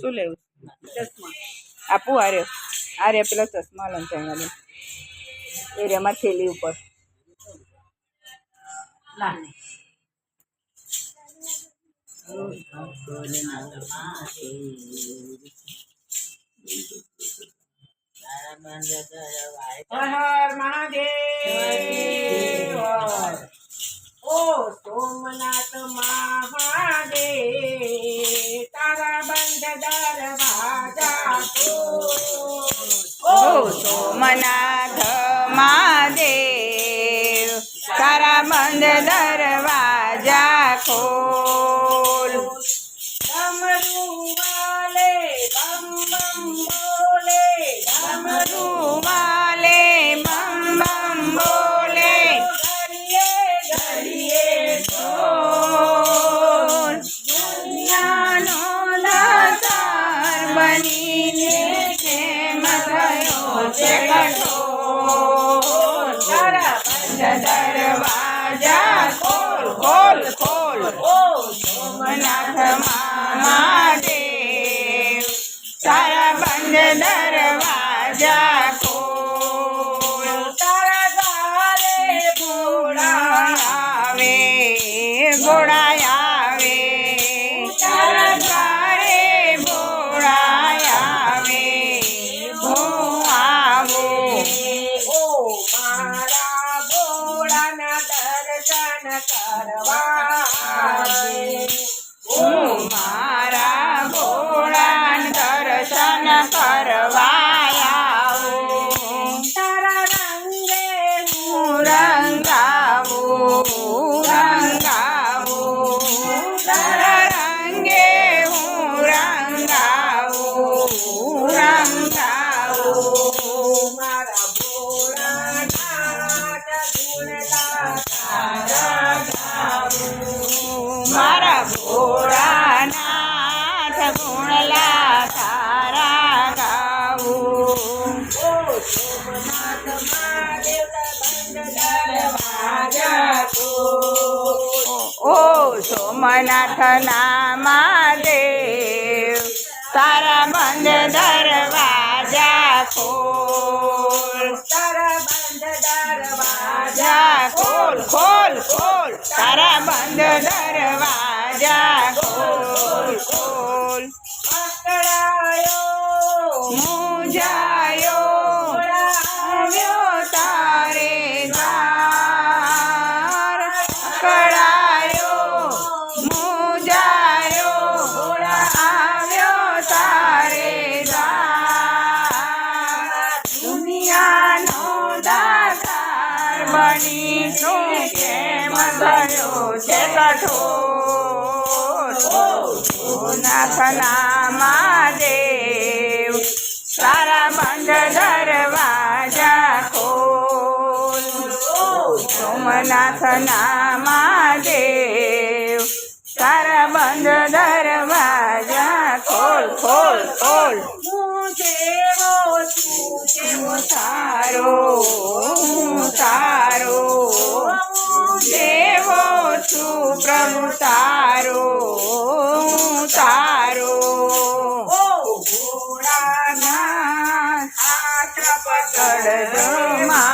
શું લેવું? ચશ્મા. આપું આરે આરે પેલા ચશ્મા લઈને એરિયામાં એ રેમાં થેલી ઉપર. મહાદેવ. ઓ સોમનાથ મહાદેવ. બંધ દરવાજા ખોલ. ડમરું વાલે બમ બમ બોલે ડમરું વાલે બમ બમ બોલે. ઘડીએ ઘડીએ ઢોલ દુનિયાનો દાતાર બનીને કેમ થયો છે કઠોર? તારા બંધ દરવાજા ખોલ ખોલ ખોલ ઓ સોમનાથ મહાદેવ દર્શન કરવા ઓ ઓ સોમનાથ નામાદેવ તારા બંધ દરવાજા ખોલ. તારા બંધ દરવાજા ખોલ ખોલ ખોલ. તારા છે કઠોર. નાથના મહાદેવ તારા બંધ દરવાજા ખોલ. સોમનાથના મહાદેવ તારા બંધ ખોલ ખોલ ખોલ. હું તારો પ્રભુ તારો હું તારો. ઓ ભોળાનાથ હાથ પકડજો મારો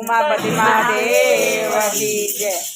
umaba di made, wali je.